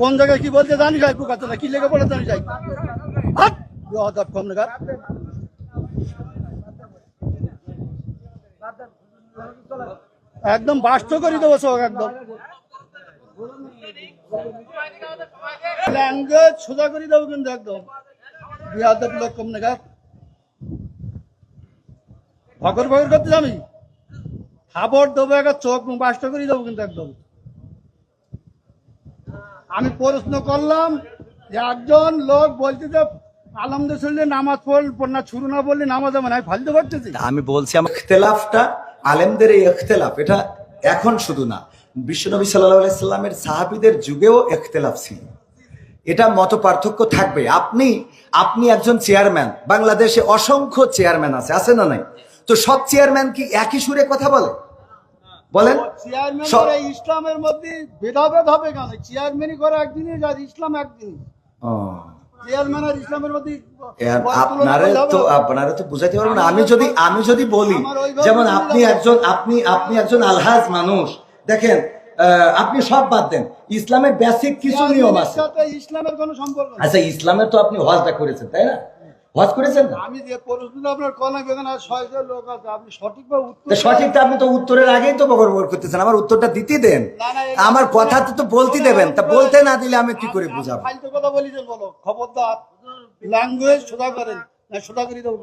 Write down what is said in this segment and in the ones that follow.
কোন জায়গায় কি বলতে জানি যাই পোকাতে না, কি লেগে পড়ে জানি যাই কম একদম বাস্ত করে দেবো সব, একদম। সোজা করে দেবো কিন্তু একদম। বিহাদব লোক কম নাগাদ। ভগর ভগর করতে আমি খাবার দেবো একটা চোখ বাস্ত করে দেবো কিন্তু একদম। আমি প্রশ্ন করলাম যে একজন লোক বলছে যে আলহামদুলিল্লাহ নামাজ পড়ল না ছুরু না বললে নামাজ হবে না ফালতে পারতেছি আমি বলছি আমার ইখতলাফটা আলেমদের এই ইখতলাফ, এটা এখন শুধু না। বিশ্বনবী সাল্লাহ সাল্লামের সাহাবিদের যুগেও ইখতলাফ ছিল। এটা মত পার্থক্য থাকবে। আপনি আপনি একজন চেয়ারম্যান, বাংলাদেশে অসংখ্য চেয়ারম্যান আছে আছে না নাই? তো সব চেয়ারম্যান কি একই সুরে কথা বলে? বলেন। চেয়ারম্যান করে ইসলামের মধ্যে ভেদাভেদ হবে কেন? চেয়ারম্যানই করে একদিনই ইসলাম একদিনই চেয়ারম্যান আর ইসলামের মধ্যে এর বড় তুলনা আপনারে তো আপনারে তো বুঝাইতে পারব আমি যদি আমি যদি বলি যেমন আপনি একজন আপনি আপনি একজন আলহাজ মানুষ। দেখেন আহ, আপনি সব বাদ দেন। ইসলামের বেসিক কিছু নিয়ম আছে। ইসলামের কোনো সম্পর্ক আচ্ছা ইসলামের তো আপনি হজটা করেছেন তাই না? হজ করেছেন না? আমি যে প্রশ্নটা আপনার ছয়জন লোক আছে আপনি সঠিকভাবে উত্তর সঠিকটা আপনি তো উত্তরের আগেই তো বকর করতেছেন আমার উত্তরটা দিতে দেন। আমার কথা তো বলতে দেবেন তা বলতে না দিলে আমি কি করে বুঝাবো? ফালতু কথা বলিছেন বলো। খবরদার ল্যাঙ্গুয়েজ সোজা করেন। না সোজা করে দেবো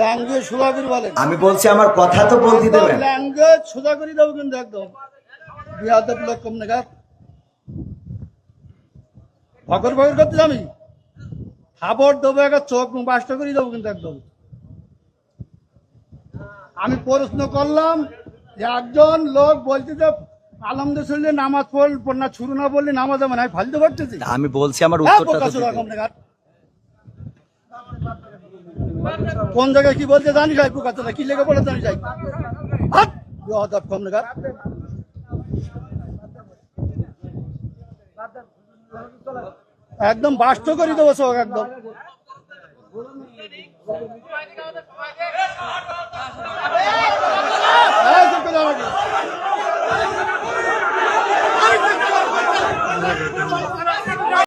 ল্যাঙ্গুয়েজ সোজা করে বলেন। আমি বলছি আমার কথা তো বলতে দেবেন। ল্যাঙ্গুয়েজ সোজা করে দেবো কিন্তু একদম। বিহাদব লোক কম নাগাদ করতে আমি খাবার দেবো একটা চোখ বাস্ত করে দেবো কিন্তু একদম আমি প্রশ্ন করলাম যে একজন লোক বলছে যে আলহামদুলিল্লাহ নামাজ পড়ল না ছুরু না বললে নামাজ হবে না আমি ফালতে পারতেছি আমি বলছি আমার হ্যাঁ, উত্তরটা। কোন জায়গায় কি বলতে জানি যাই পোকা কি লেগে পড়ে জানি যাই হাট কম নাগাদ। একদম বাস্ত করে দেবো সব একদম।